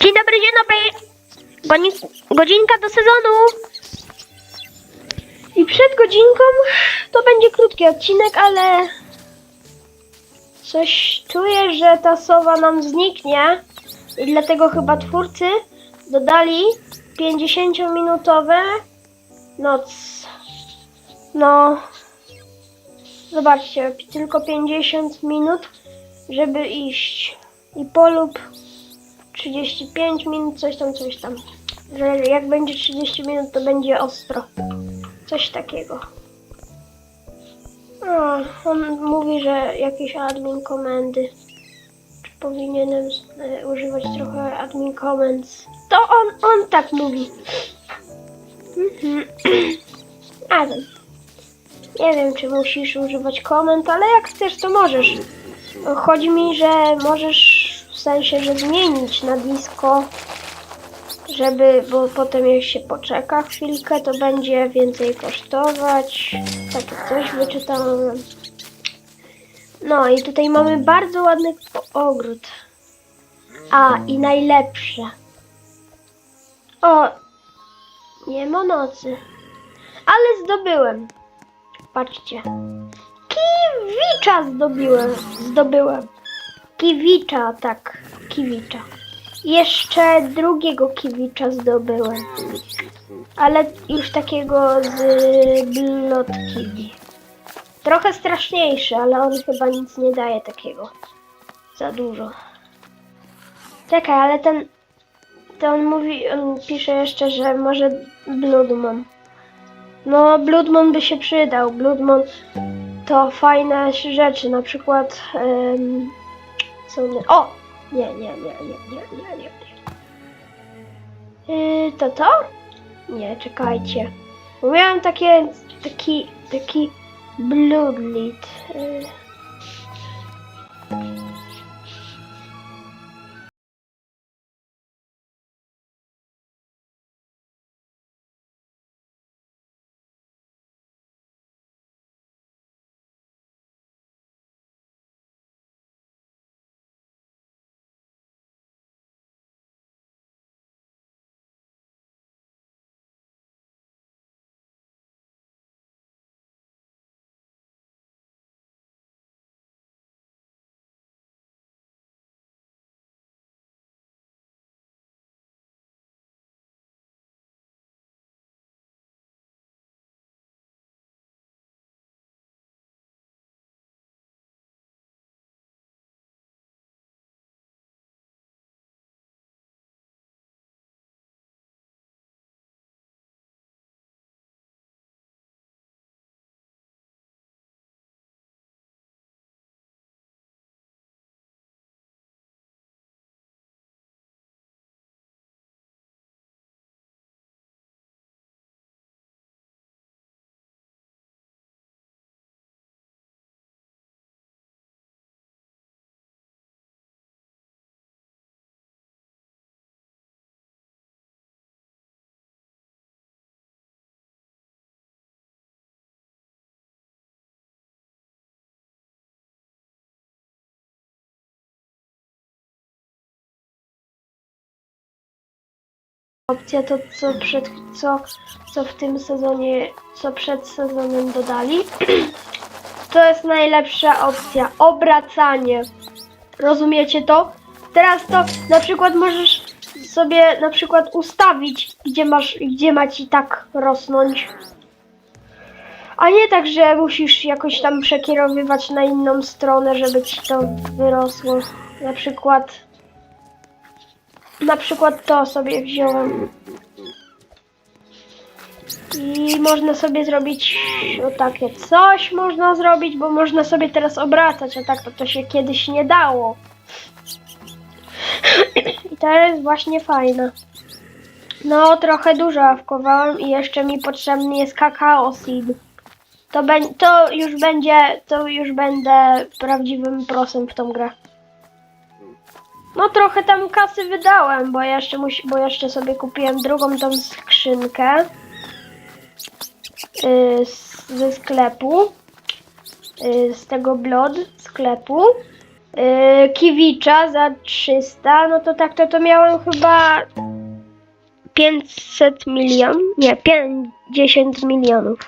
Dzień dobry, dzień dobry. Godzinka do sezonu. I przed godzinką to będzie krótki odcinek, ale coś czuję, że ta sowa nam zniknie i dlatego chyba twórcy dodali 50-minutowe noc. No, zobaczcie, tylko 50 minut, żeby iść. I polub 35 minut, coś tam, coś tam. Że jak będzie 30 minut, to będzie ostro. Coś takiego. O, on mówi, że jakieś admin komendy. Czy powinienem e, używać trochę admin comments? To on, on tak mówi. Mhm. A wiem. Nie wiem, czy musisz używać komend, ale jak chcesz, to możesz. Chodzi mi, że możesz w sensie, że zmienić na disco żeby, bo potem jak się poczeka chwilkę, to będzie więcej kosztować. Takie coś wyczytałem. No i tutaj mamy bardzo ładny ogród. A, i najlepsze. O, nie ma nocy. Ale zdobyłem. Patrzcie. Kiwicza zdobyłem. Zdobyłem. Kiwicza, tak. Kiwicza. Jeszcze drugiego kiwicza zdobyłem. Ale już takiego z Blood Kiwi. Trochę straszniejszy, ale on chyba nic nie daje takiego. Za dużo. Czekaj, ale ten... To on mówi, on pisze jeszcze, że może Bloodmon. No, Bloodmon by się przydał. Bloodmon to fajne rzeczy, na przykład... co one... O! Nie, nie, nie, nie, nie, nie, nie. nie. Yy, to to? Nie, czekajcie. Bo miałem takie, taki, taki bloodlit. Yy. Opcja to co przed co, co w tym sezonie, co przed sezonem dodali. To jest najlepsza opcja. Obracanie. Rozumiecie to? Teraz to na przykład możesz sobie na przykład ustawić, gdzie masz, gdzie ma ci tak rosnąć. A nie tak, że musisz jakoś tam przekierowywać na inną stronę, żeby ci to wyrosło. Na przykład na przykład to sobie wziąłem. I można sobie zrobić o takie coś można zrobić, bo można sobie teraz obracać, a tak to, to się kiedyś nie dało. I to jest właśnie fajne. No, trochę dużo awkowałem i jeszcze mi potrzebny jest kakao seed. To, to już będzie, to już będę prawdziwym prosem w tą grę. No trochę tam kasy wydałem, bo jeszcze, musi, bo jeszcze sobie kupiłem drugą tą skrzynkę yy, z, ze sklepu, yy, z tego Blood sklepu Yy, Kiwicza za 300, no to tak, to to miałem chyba 500 milion? Nie, 50 milionów.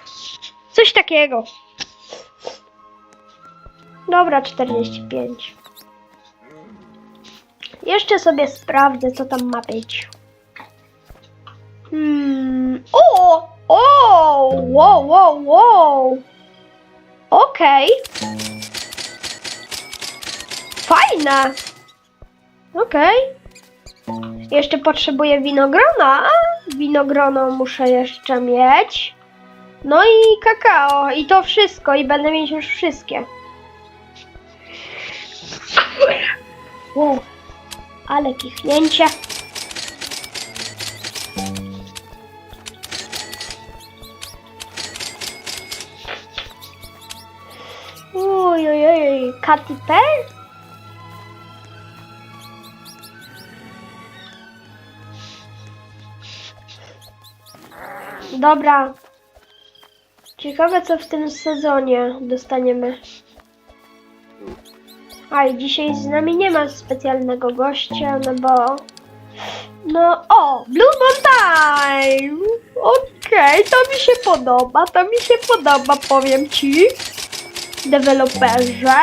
coś takiego. Dobra, 45. Jeszcze sobie sprawdzę, co tam ma być. Hmm. O! O! Wow, wow, wow! Okej. Fajne. Okej. Jeszcze potrzebuję winogrona. Winogrono muszę jeszcze mieć. No i kakao. I to wszystko. I będę mieć już wszystkie. Wow. Ale kichnięcie. Oj, oj, oj. Katy Perry? Dobra. Ciekawe co w tym sezonie dostaniemy. A i dzisiaj z nami nie ma specjalnego gościa, no bo. No, o! Blue Mountain! Okej, to mi się podoba, to mi się podoba, powiem ci. Deweloperze.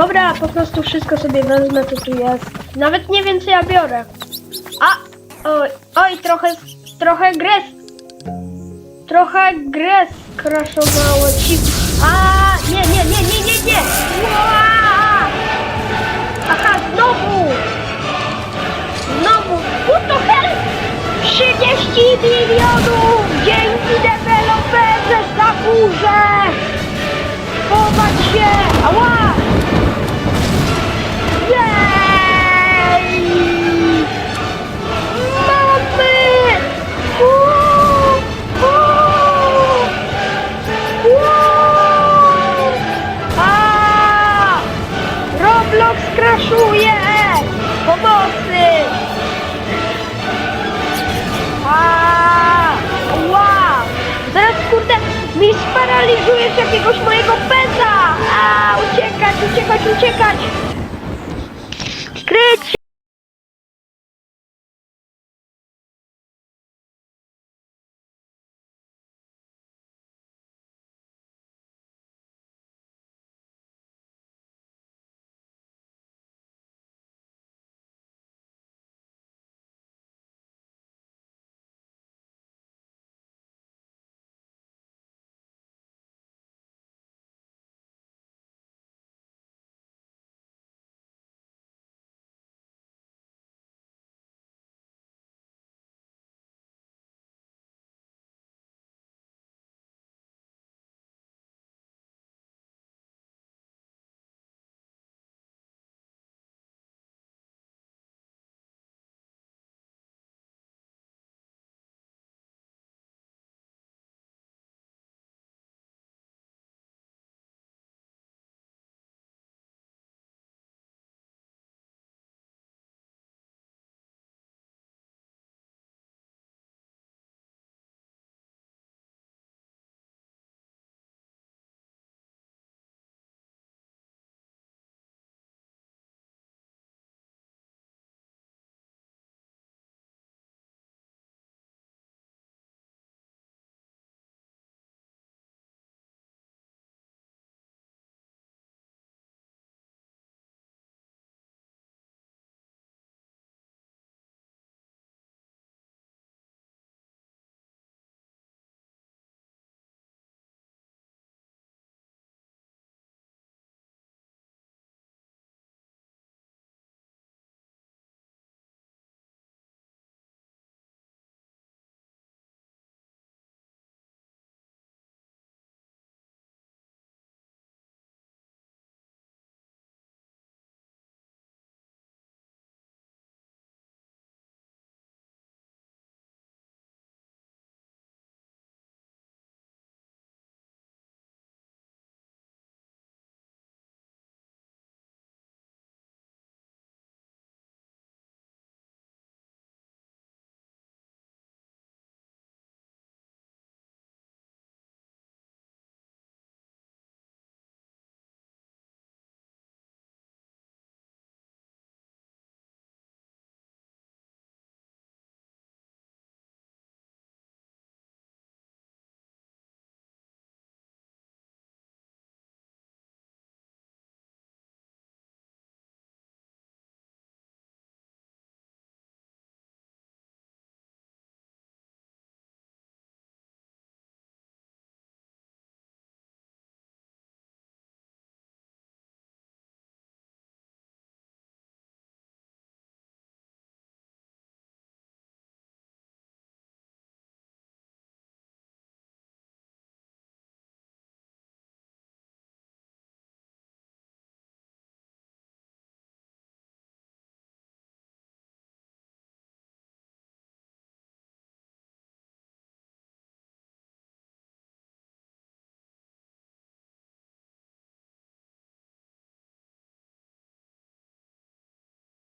Dobra, po prostu wszystko sobie wezmę, co tu jest. Nawet nie wiem, co ja biorę. A, oj, oj trochę, trochę gres. Trochę gres kraszowało ci. A, nie, nie, nie, nie, nie, nie. Ła! Aha, znowu. Znowu. What the hell? 30 milionów! Dzięki mi sparaliżujesz jakiegoś mojego peta! A! Uciekać, uciekać, uciekać!